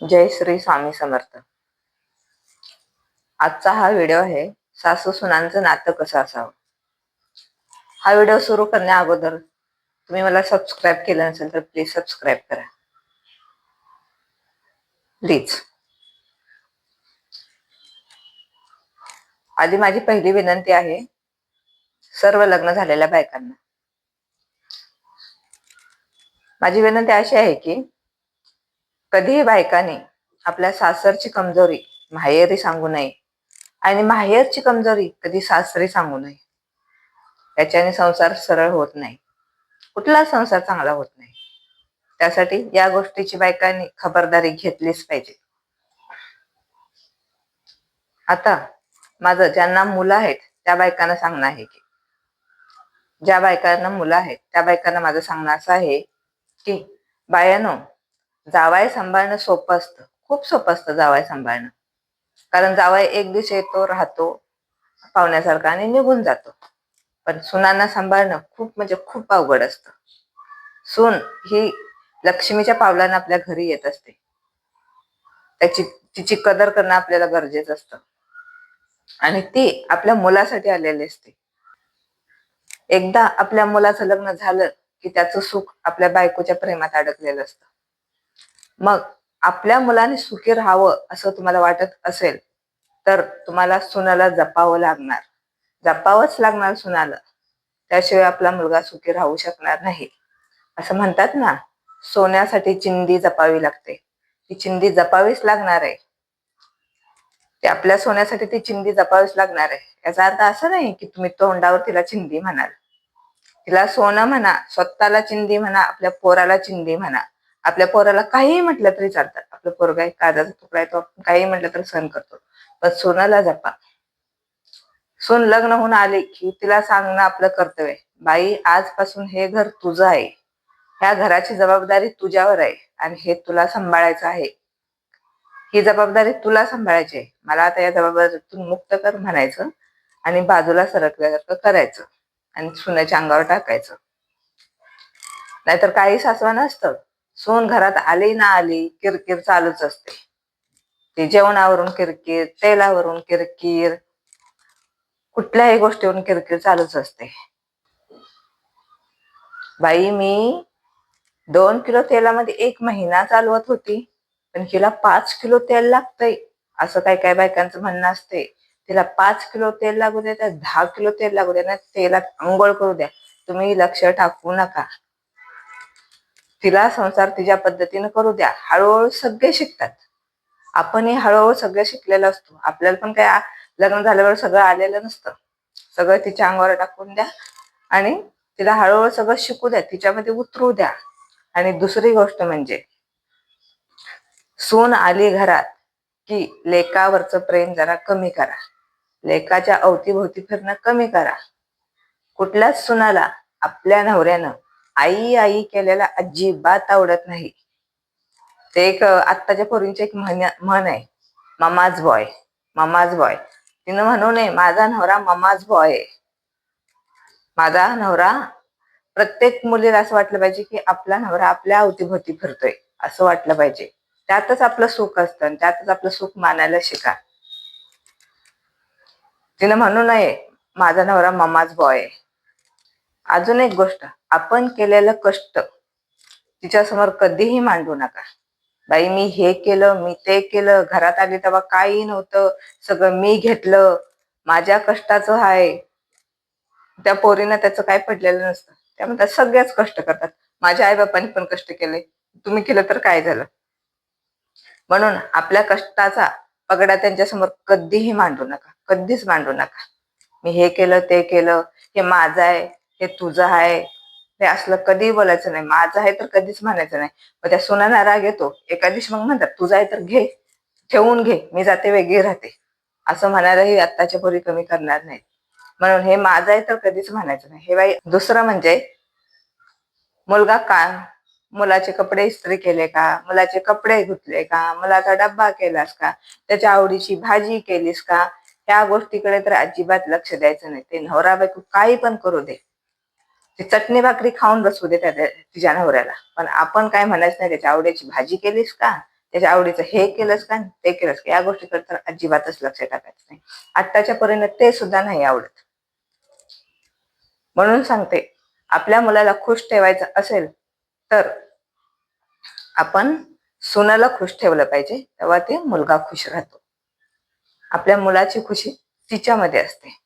जय श्री स्वामी समर्थ. आजचा हा व्हिडिओ आहे सासू सुनांचं नातं कसं असावं? हा व्हिडिओ सुरू करण्या अगोदर तुम्ही मला सबस्क्राईब केलं नसेल तर प्लीज सबस्क्राईब करा. प्लीज आधी माझी पहिली विनंती आहे सर्व लग्न झालेल्या बायकांना. माझी विनंती अशी आहे की कधीही बायकाने आपल्या सासरची कमजोरी माहेरी सांगू नये. आणि माहेरची कमजोरी कधी सासरी सांगू नये. याच्याने संसार सरळ होत नाही. कुठला संसार चांगला होत नाही. त्यासाठी या गोष्टीची बायकांनी खबरदारी घेतलीच पाहिजे. आता माझं ज्यांना मुलं आहेत त्या बायकांना सांगणं आहे की ज्या बायकांना मुलं आहेत त्या बायकांना माझं सांगणं असं आहे की बायानो जावाय सांभाळणं सोपं असतं. खूप सोपं असतं जावाय सांभाळणं. कारण जावाय एक दिवस येतो राहतो पाहुण्यासारखा आणि निघून जातो. पण सुनांना सांभाळणं खूप म्हणजे खूप अवघड असतं. सून ही लक्ष्मीच्या पावलानं आपल्या घरी येत असते. त्याची तिची कदर करणं आपल्याला गरजेचं असतं. आणि ती आपल्या मुलासाठी आलेली असते. एकदा आपल्या मुलाचं लग्न झालं की त्याचं सुख आपल्या बायकोच्या प्रेमात अडकलेलं असतं. मग आपल्या मुलाने सुखी राहावं असं तुम्हाला वाटत असेल तर तुम्हाला सुनाला जपावं लागणार. जपावंच लागणार सुनाला. त्याशिवाय आपला मुलगा सुखी राहू शकणार नाही. असं म्हणतात ना सोन्यासाठी चिंदी जपावी लागते. ती चिंदी जपावीच लागणार आहे. ते आपल्या सोन्यासाठी ती चिंदी जपावीच लागणार आहे. याचा अर्थ असं नाही की तुम्ही तोंडावर तिला चिंदी म्हणाल. तिला सोनं म्हणा स्वतःला चिंदी म्हणा आपल्या पोराला चिंदी म्हणा. आपल्या पोराला काहीही म्हटलं तरी चालतात. आपलं पोरगा एक कागदाचा तुकडा आहे तो आपण काही म्हटलं तरी सहन करतो. पण सोनाला जपा. सून लग्न होऊन आले की तिला सांगणं आपलं कर्तव्य बाई आजपासून हे घर तुझं आहे. ह्या घराची जबाबदारी तुझ्यावर आहे आणि हे तुला सांभाळायचं आहे. ही जबाबदारी तुला सांभाळायची आहे. मला आता या जबाबदारीतून मुक्त कर म्हणायचं आणि बाजूला सरकल्यासारखं करायचं आणि सुनाच्या अंगावर टाकायचं. नाहीतर काही सासवा नसतं. सून घरात आली ना आली किरकिर चालूच असते. ती जेवणावरून किरकिर तेलावरून किरकिर कुठल्याही गोष्टीवरून किरकिर चालूच असते. बाई मी दोन किलो तेलामध्ये एक महिना चालवत होती पण हिला पाच किलो तेल लागतंय. असं काही काही बायकांचं म्हणणं असते. तिला पाच किलो तेल लागू द्या दहा किलो तेल लागू द्या ना तेलात आंघोळ करू द्या. तुम्ही लक्ष टाकू नका. तिला संसार तिच्या पद्धतीने करू द्या. हळूहळू सगळे शिकतात. आपणही हळूहळू सगळं शिकलेलं असतो. आपल्याला पण काय लग्न झाल्यावर सगळं आलेलं नसतं. सगळं तिच्या अंगावर टाकून द्या आणि तिला हळूहळू सगळं शिकू द्या. तिच्यामध्ये उतरू द्या. आणि दुसरी गोष्ट म्हणजे सून आली घरात की लेकावरचं प्रेम जरा कमी करा. लेकाच्या अवतीभोवती फिरणं कमी करा. कुठल्याच सुनाला आपल्या नवऱ्यानं आई आई केलेला अजिबात आवडत नाही. ते एक आत्ताच्या पोरींची एक म्हण म्हण आहे ममाज बॉय ममाज बॉय. तिनं म्हणू नये माझा नवरा ममाज बॉय आहे. माझा नवरा प्रत्येक मुलीला असं वाटलं पाहिजे की आपला नवरा आपल्या अवतीभोवती फिरतोय असं वाटलं पाहिजे. त्यातच आपलं सुख असतं आणि त्यातच आपलं सुख मानायला शिका. तिनं म्हणू नये माझा नवरा ममाज बॉय आहे. अजून एक गोष्ट आपण केलेलं कष्ट तिच्यासमोर कधीही मांडू नका. बाई मी हे केलं मी ते केलं घरात आली तेव्हा काही नव्हतं सगळं मी घेतलं माझ्या कष्टाचं आहे त्या पोरीनं त्याचं काय पडलेलं नसतं. त्या म्हणतात सगळ्याच कष्ट करतात. माझ्या आई बापांनी पण कष्ट केले. तुम्ही केलं तर काय झालं? म्हणून आपल्या कष्टाचा पगडा त्यांच्यासमोर कधीही मांडू नका. कधीच मांडू नका. मी हे केलं ते केलं हे माझं आहे हे तुझं आहे. हे असलं कधीही बोलायचं नाही. माझं आहे तर कधीच म्हणायचं नाही. मग त्या सुनाना राग येतो. एका दिवशी मग म्हणतात तुझा आहे तर घे ठेवून घे मी जाते वेगळी राहते. असं म्हणायलाही आत्ताच्या पोरी कमी करणार नाहीत. म्हणून हे माझं आहे तर कधीच म्हणायचं नाही. हे बाई दुसरं म्हणजे मुलगा का मुलाचे कपडे इस्त्री केले का मुलाचे कपडे धुतले का मुलाचा डब्बा केलास का त्याच्या आवडीची भाजी केलीस का ह्या गोष्टीकडे तर अजिबात लक्ष द्यायचं नाही. ते नवरा बायको काही पण करू दे. ती चटणी भाकरी खाऊन बसू दे त्या तिच्या नवऱ्याला. पण आपण काय म्हणायचं नाही त्याच्या आवडीची भाजी केलीस का? त्याच्या आवडीचं हे केलंस का? ते केलंस का? या गोष्टीकडे तर अजिबातच लक्ष टाकायचं नाही. आत्ताच्या परीने ते सुद्धा नाही आवडत. म्हणून सांगते आपल्या मुलाला खुश ठेवायचं असेल तर आपण सुनाला खुश ठेवलं पाहिजे तेव्हा ते मुलगा खुश राहतो. आपल्या मुलाची खुशी तिच्यामध्ये असते.